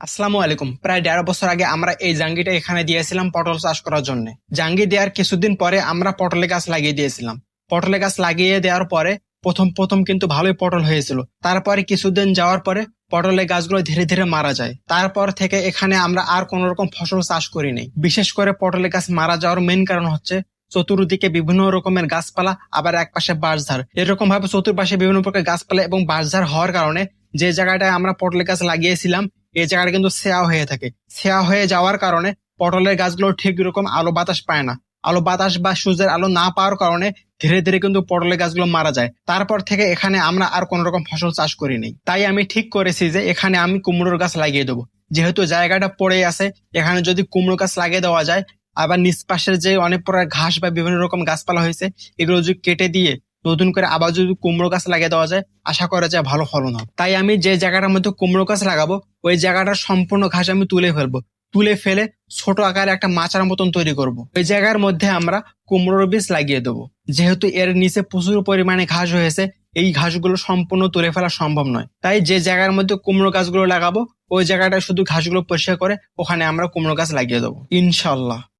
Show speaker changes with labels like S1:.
S1: আসসালামু আলাইকুম। প্রায় দেড় বছর আগে আমরা এই জাঙ্গিটা এখানে দিয়েছিলাম পটল চাষ করার জন্য। জাঙ্গি দেওয়ার কিছুদিন পরে আমরা পটলে গাছ লাগিয়ে দিয়েছিলাম। পটলে গাছ লাগিয়ে দেওয়ার পরে প্রথম প্রথম কিন্তু ভালোই পটল হয়েছিল। তারপরে কিছুদিন যাওয়ার পরে পটলের গাছগুলো ধীরে ধীরে মারা যায়। তারপর থেকে এখানে আমরা আর কোন রকম ফসল চাষ করি করিনি বিশেষ করে পটলের গাছ মারা যাওয়ার মেইন কারণ হচ্ছে চতুর্দিকে বিভিন্ন রকমের গাছপালা, আবার এক পাশে বাঁশঝাড়। এরকম ভাবে চতুর্পাশে বিভিন্ন প্রকার গাছপালা এবং বাঁশঝাড় হওয়ার কারণে যে জায়গাটায় আমরা পটলের গাছ লাগিয়েছিলাম এই জায়গাটা কিন্তু ছেয়া হয়ে থাকে। ছেয়া হয়ে যাওয়ার কারণে পটলের গাছগুলো ঠিক রকম আলো বাতাস পায় না। আলো বাতাস বা সূর্যের আলো না পাওয়ার কারণে ধীরে ধীরে কিন্তু পটলের গাছগুলো মারা যায়। তারপর থেকে এখানে আমরা আর কোন রকম ফসল চাষ করি করিনি তাই আমি ঠিক করেছি যে এখানে আমি কুমড়োর গাছ লাগিয়ে দেবো। যেহেতু জায়গাটা পড়ে আছে, এখানে যদি কুমড়ো গাছ লাগিয়ে দেওয়া যায়, আবার নিচ পাশের যে অনেক প্রকার ঘাস বা বিভিন্ন রকম গাছপালা হয়েছে, এগুলো যদি কেটে দিয়ে নতুন করে আবার যদি কুমড়ো গাছ লাগিয়ে দেওয়া যায়, আশা করা যায় ভালো ফলন হবে। তাই আমি যে জায়গাটার মধ্যে কুমড়ো গাছ লাগাবো, ওই জায়গাটার সম্পূর্ণ ঘাস আমি তুলে ফেলব। তুলে ফেলে ছোট আকারে একটা মাচার মতন তৈরি করব। ওই জায়গার মধ্যে আমরা কুমড়োর বীজ লাগিয়ে দেবো। যেহেতু এর নিচে প্রচুর পরিমাণে ঘাস হয়েছে, এই ঘাসগুলো সম্পূর্ণ তুলে ফেলা সম্ভব নয়। তাই যে জায়গার মধ্যে কুমড়ো গাছগুলো লাগাবো, ওই জায়গাটা শুধু ঘাসগুলো পরিষ্কার করে ওখানে আমরা কুমড়ো গাছ লাগিয়ে দেবো। ইনশাল্লাহ